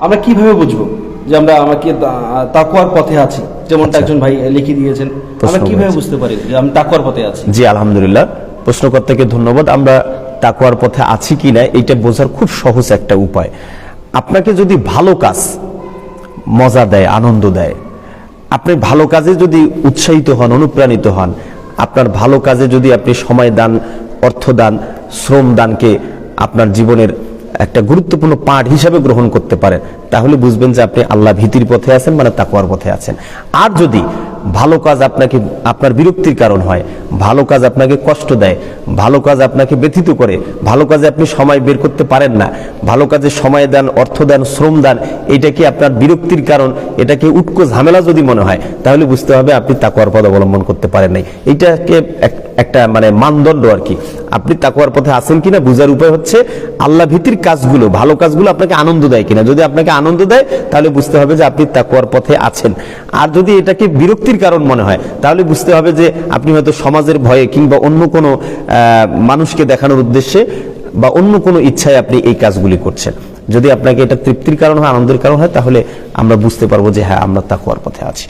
আমরা কীভাবে বুঝব যে আমরা আমাকে তা- তাকওয়ার পথে আছি? যেমনটা একজন ভাই লিখে দিয়েছেন। আমরা কীভাবে বুঝতে পারি যে আমি তাকওয়ার পথে আছি? জি আলহামদুলিল্লাহ। প্রশ্নকর্তাকে ধন্যবাদ। আমরা তাকুয়ার পথে আছি কি না এইটা বোঝার খুব সহজ একটা উপায়। আপনাকে যদি ভালো কাজ মজা দেয় আনন্দ দেয় আপনি ভালো কাজে যদি উৎসাহিত হন অনুপ্রাণিত হন আপনার ভালো কাজে যদি আপনি সময় দান অর্থ দান শ্রম দানকে আপনার জীবনের একটা গুরুত্বপূর্ণ পাঠ হিসাবে গ্রহণ করতে পারেন তাহলে বুঝবেন যে আপনি আল্লাহ ভীতির পথে আছেন মানে তাকুয়ার পথে আছেন। আর যদি ভালো কাজ আপনাকে, আপনার বিরক্তির কারণ হয়, ভালো কাজ আপনাকে কষ্ট দেয়, ভালো কাজ আপনাকে ব্যথিত করে, ভালো কাজে আপনি সময় বের করতে পারেন না, ভালো কাজে সময় দেন, অর্থ দেন, শ্রম দেন, এটা কি আপনার বিরক্তির কারণ? এটাকে উটকো ঝামেলা যদি মনে হয়, তাহলে বুঝতে হবে আপনি তাকুয়ার পথ অবলম্বন করতে পারেন নাই। এইটাকে এক- একটা মানে মানদণ্ড আর কি। আপনি তাকুয়ার পথে আছেন কিনা বুঝার উপায় হচ্ছে আল্লাহ ভীতির কাজগুলো, ভালো কাজগুলো আপনাকে আনন্দ দেয় কিনা। যদি আপনাকে আনন্দ দেয়, তাহলে বুঝতে হবে যে আপনি তাকুয়ার পথে আছেন। আর যদি এটাকে বিরক্তির কারণ মনে হয়, তাহলে বুঝতে হবে যে আপনি হয়তো সমাজের ভয়ে কিংবা অন্য কোনো মানুষকে দেখানোর উদ্দেশ্যে বা অন্য কোনো ইচ্ছায় আপনি এই কাজগুলি করছেন। যদি আপনাকে এটা তৃপ্তির কারণ হয়, আনন্দের কারণ হয়, তাহলে আমরা বুঝতে পারব যে হ্যাঁ আমরা তাকুয়ার পথে আছি।